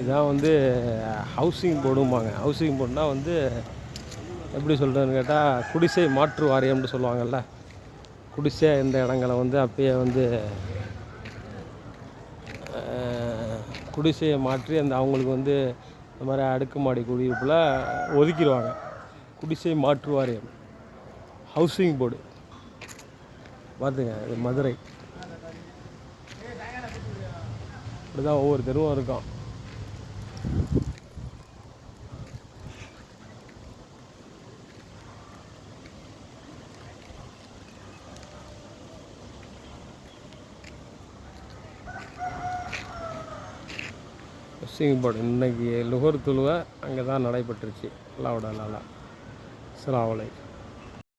இதான் வந்து housing போர்டும்பாங்க housing போர்டுனா வந்து எப்படி சொல்கிறதுன்னு கேட்டால் குடிசை மாற்று வாரியம்னு சொல்லுவாங்கள்ல குடிசை இந்த இடங்களை வந்து அப்பயே வந்து குடிசையை மாற்றி அந்த அவங்களுக்கு வந்து இந்த மாதிரி அடுக்குமாடி குடியிருப்பில் ஒதுக்கிடுவாங்க. குடிசை மாற்று வாரியம். ஹவுசிங் போர்டு பார்த்துங்க இது மதுரை. இப்படி தான் ஒவ்வொரு தெருவும் இருக்கும். ஹவுசிங் போர்டு இன்னைக்கு லுகர் துழுவை அங்கே தான் நடைபெற்றுச்சு. அல்லாவோட லாலா அஸ்ஸலாமு